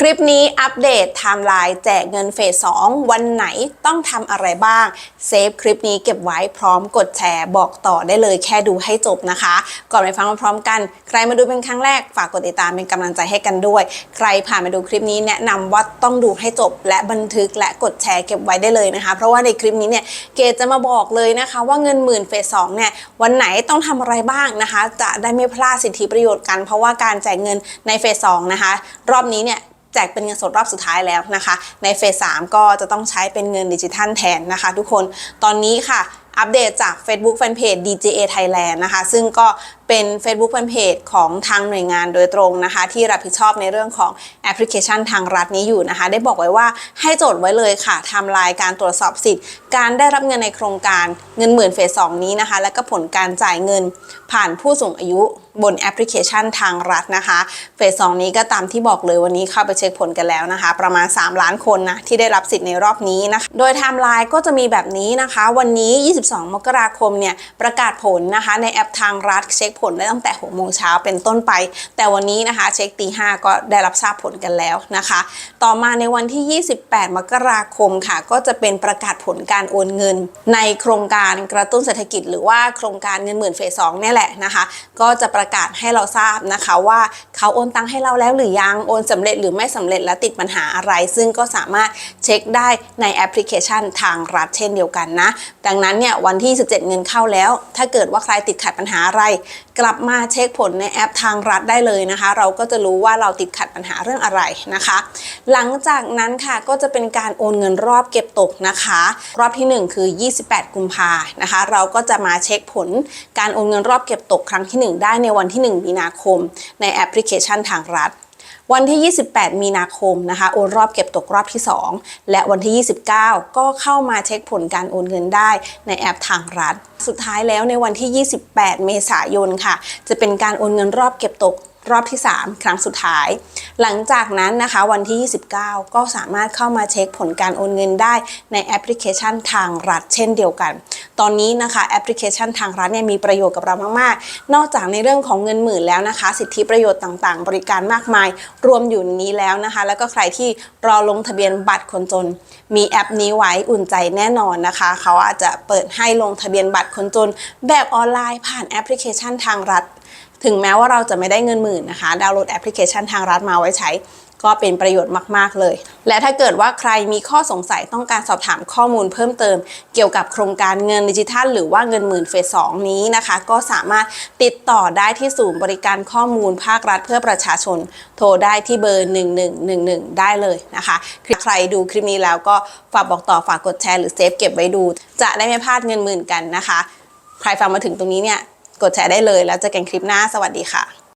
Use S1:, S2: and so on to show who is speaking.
S1: คลิปนี้อัปเดตไทม์ไลน์แจกเงินเฟส2วันไหนต้องทำอะไรบ้าง เซฟคลิปนี้เก็บไว้พร้อมกดแชร์บอกต่อได้เลยแค่ดูให้จบนะคะ ก่อนไปฟังพร้อมกัน ใครมาดูเป็นครั้งแรกฝากกดติดตามเป็นกำลังใจให้กันด้วย ใครผ่านมาดูคลิปนี้แนะนำว่าต้องดูให้จบ และบันทึกและกดแชร์เก็บไว้ได้เลยนะคะ เพราะว่าในคลิปนี้เนี่ยเกดจะมาบอกเลยนะคะว่าเงินหมื่นเฟสสองเนี่ยวันไหนต้องทำอะไรบ้างนะคะ จะได้ไม่พลาดสิทธิประโยชน์กัน เพราะว่าการแจกเงินในเฟสสองนะคะ รอบนี้เนี่ย แจกเป็นเงินสดรอบสุดท้ายแล้วนะคะ ในเฟสสามก็จะต้องใช้เป็นเงินดิจิทัลแทนนะคะ ทุกคนตอนนี้ค่ะอัปเดตจาก Facebook Fanpage DJA Thailand นะคะ ซึ่งก็เป็น Facebook Fanpage ของทางหน่วยงานโดยตรงนะคะ ที่รับผิดชอบในเรื่องของแอปพลิเคชันทางรัฐนี้อยู่นะคะ ได้บอกไว้ว่าให้โจดไว้เลยค่ะทม์ไลน์การตรวจสอบสิทธิ์ การได้รับเงินในโครงการเงินหมื่นเฟส2นี้นะคะ และก็ผลการจ่ายเงินผ่านผู้สูงอายุบนแอปพลิเคชันทางรัฐนะคะ เฟส2นี้ก็ตามที่บอกเลยวันนี้เข้าไปเช็คผลกันแล้วนะคะ ประมาณ 3 ล้านคนนะที่ได้รับสิทธิ์ในรอบนี้นะคะโดยไทม์ไลน์ก็จะมีแบบนี้นะคะ วันนี้ 22 มกราคมเนี่ยประกาศผลนะคะในแอปทางรัฐเช็คผลได้ตั้งแต่6โมงเช้าเป็นต้นไป แต่วันนี้นะคะเช็คตี5ก็ได้รับทราบผลกันแล้วนะคะ ต่อมาในวันที่ 28 มกราคมค่ะ ก็จะเป็นประกาศผลการโอนเงิน ในโครงการกระตุ้นเศรษฐกิจ หรือว่าโครงการเงินหมื่นเฟส2เนี่แหละนะคะ ก็จะประกาศให้เราทราบนะคะว่าเขาโอนตังค์ให้เราแล้วหรือยังโอนสำเร็จหรือไม่สำเร็จและติดปัญหาอะไร ซึ่งก็สามารถเช็คได้ในแอปพลิเคชันทางรัฐเช่นเดียวกันนะ ดังนั้นเนี่ยวันที่ 17 เงินเข้าแล้ว ถ้าเกิดว่าใครติดขัดปัญหาอะไร กลับมาเช็คผลในแอปทางรัฐได้เลยนะคะ เราก็จะรู้ว่าเราติดขัดปัญหาเรื่องอะไรนะคะ หลังจากนั้นค่ะก็จะเป็นการโอนเงินรอบเก็บตกนะคะ รอบทีหนึ่1 คือ 28 กุมภานะคะ เราก็จะมาเช็คผลการโอนเงินรอบเก็บตกครั้งที่ 1 ได้ในวันที่ 1 มีนาคม ในแอปพลิเคชันทางรัฐ วันที่ 28 มีนาคมนะคะโอนรอบเก็บตกรอบที่ 2 และวันที่ 29 ก็เข้ามาเช็คผลการโอนเงินได้ในแอปทางรัฐ สุดท้ายแล้วในวันที่ 28 เมษายนค่ะ จะเป็นการโอนเงินรอบเก็บตก รอบที่ 3 ครั้งสุดท้าย หลังจากนั้นนะคะวันที่ 29 ก็สามารถเข้ามาเช็คผลการโอนเงินได้ในแอปพลิเคชันทางรัฐเช่นเดียวกัน ตอนนี้นะคะแอปพลิเคชันทางรัฐเนี่ยมีประโยชน์กับเรามาก ๆ นอกจากในเรื่องของเงินหมื่นแล้วนะคะ สิทธิประโยชน์ต่างๆ บริการมากมาย รวมอยู่นี้แล้วนะคะ แล้วก็ใครที่รอลงทะเบียนบัตรคนจน มีแอปนี้ไว้อุ่นใจแน่นอนนะคะ เขาอาจจะเปิดให้ลงทะเบียนบัตรคนจน แบบออนไลน์ผ่านแอปพลิเคชันทางรัฐ ถึงแม้ว่าเราจะไม่ได้เงินหมื่นนะคะ ดาวน์โหลดแอปพลิเคชันทางรัฐมาไว้ใช้ ก็เป็นประโยชน์มาก ๆ เลย และถ้าเกิดว่าใครมีข้อสงสัยต้องการสอบถามข้อมูลเพิ่มเติม เกี่ยวกับโครงการเงินดิจิทัล หรือว่าเงินหมื่นเฟสสองนี้นะคะ ก็สามารถติดต่อได้ที่ศูนย์บริการข้อมูลภาครัฐเพื่อประชาชน โทรได้ที่เบอร์ 1111 ได้เลยนะคะใครดูคลิปนี้แล้วก็ฝากบอกต่อฝากกดแชร์หรือเซฟเก็บไว้ดู จะได้ไม่พลาดเงินหมื่นกันนะคะ ใครฟังมาถึงตรงนี้เนี่ย กดแชร์ได้เลยแล้วเจอกันคลิปหน้าสวัสดีค่ะ